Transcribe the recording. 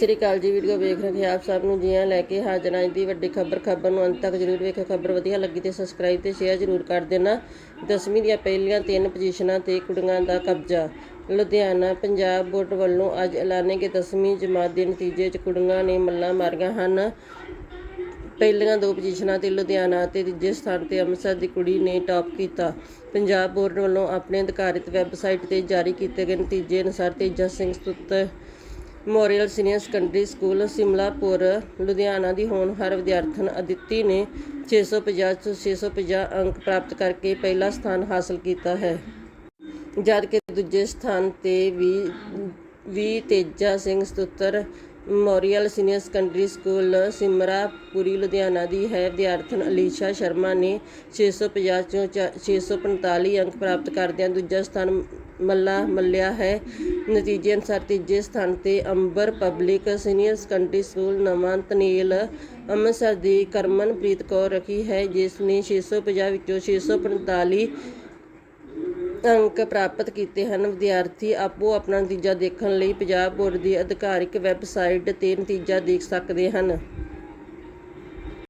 ਸ੍ਰੀ ਅਕਾਲ ਜੀ ਵੀਡੀਓ ਵੇਖ ਰਹੇ ਆਪ ਸਭ ਨੂੰ, ਜੀਆਂ ਲੈ ਕੇ ਹਾਜ਼ਰ ਹਾਂ ਦੀ ਵੱਡੀ ਖਬਰ ਖਬਰ ਨੂੰ ਅੰਤ ਤੱਕ ਜਰੂਰ ਵੇਖੋ ਖਬਰ ਵਧੀਆ ਲੱਗੀ ਤੇ ਸਬਸਕ੍ਰਾਈਬ ਤੇ ਸ਼ੇਅਰ ਜਰੂਰ ਕਰ ਦੇਣਾ। ਦਸਵੀਂ ਦੀਆਂ ਪਹਿਲੀਆਂ ਤਿੰਨ ਪੋਜੀਸ਼ਨਾਂ ਤੇ ਕੁੜੀਆਂ ਦਾ ਕਬਜ਼ਾ। ਲੁਧਿਆਣਾ, ਪੰਜਾਬ ਬੋਰਡ ਵੱਲੋਂ ਅੱਜ ਐਲਾਨੇ ਗਏ ਦਸਵੀਂ ਜਮਾਤ ਦੇ ਨਤੀਜੇ 'ਚ ਕੁੜੀਆਂ ਨੇ ਮੱਲਾਂ ਮਾਰੀਆਂ ਹਨ। ਪਹਿਲੀਆਂ ਦੋ ਪੋਜੀਸ਼ਨਾਂ ਤੇ ਲੁਧਿਆਣਾ ਅਤੇ ਤੀਜੇ ਸਥਾਨ ਤੇ ਅੰਮ੍ਰਿਤਸਰ ਦੀ ਕੁੜੀ ਨੇ ਟਾਪ ਕੀਤਾ। ਪੰਜਾਬ ਬੋਰਡ ਵੱਲੋਂ ਆਪਣੇ ਅਧਿਕਾਰਿਤ ਵੈਬਸਾਈਟ ਤੇ ਜਾਰੀ ਕੀਤੇ ਗਏ ਨਤੀਜੇ ਅਨੁਸਾਰ Teja Singh ਸਤੁੱਤ memorial senior secondary school Simlapuri, Ludhiana ਦੀ ਹੋਣਹਾਰ ਵਿਦਿਆਰਥਣ ਅਦਿੱਤੀ ਨੇ 650 ਤੋਂ 650 ਅੰਕ ਪ੍ਰਾਪਤ ਕਰਕੇ ਪਹਿਲਾ ਸਥਾਨ ਹਾਸਲ ਕੀਤਾ ਹੈ। ਜਦ ਕਿ ਦੂਜੇ ਸਥਾਨ ਤੇ ਵੀ ਵੀ Teja Singh Sutantar memorial senior secondary school Simlapuri, Ludhiana ਦੀ ਹੈ। ਵਿਦਿਆਰਥਣ ਅਲੀਸ਼ਾ ਸ਼ਰਮਾ ਨੇ 650 ਚੋਂ ਚਾ- 645 ਅੰਕ ਪ੍ਰਾਪਤ ਕਰਦਿਆਂ ਦੂਜਾ ਸਥਾਨ ਮੱਲਾ ਮੱਲਿਆ ਹੈ। ਨਤੀਜੇ ਅਨੁਸਾਰ ਤੀਜੇ ਸਥਾਨ ਤੇ Amber public senior secondary school ਨਵਾਂ ਤਨੇਲ ਅੰਮ੍ਰਿਤਸਰ ਦੀ ਕਰਮਨਪ੍ਰੀਤ ਕੌਰ ਰੱਖੀ ਹੈ, ਜਿਸ ਨੇ 650 ਵਿੱਚੋਂ 645 ਅੰਕ ਪ੍ਰਾਪਤ ਕੀਤੇ ਹਨ। ਵਿਦਿਆਰਥੀ ਆਪੋ ਆਪਣਾ ਨਤੀਜਾ ਦੇਖਣ ਲਈ ਪੰਜਾਬ ਬੋਰਡ ਦੀ ਅਧਿਕਾਰਿਕ ਵੈਬਸਾਈਟ ਤੇ ਨਤੀਜਾ ਦੇਖ ਸਕਦੇ ਹਨ।